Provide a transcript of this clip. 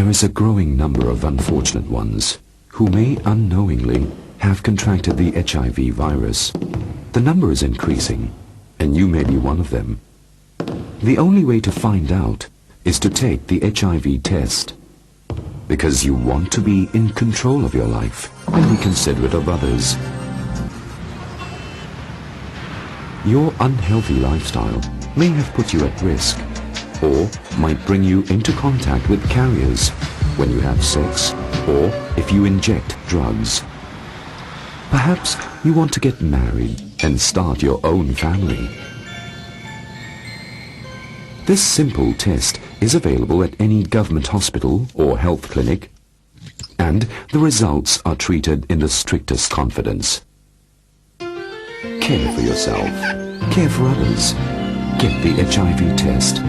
There is a growing number of unfortunate ones who may unknowingly have contracted the HIV virus. The number is increasing, and you may be one of them. The only way to find out is to take the HIV test. Because you want to be in control of your life and be considerate of others. Your unhealthy lifestyle may have put you at risk or might bring you into contact with carriers when you have sex or if you inject drugs. Perhaps you want to get married and start your own family. This simple test is available at any government hospital or health clinic and the results are treated in the strictest confidence. Care for yourself. Care for others. Get the HIV test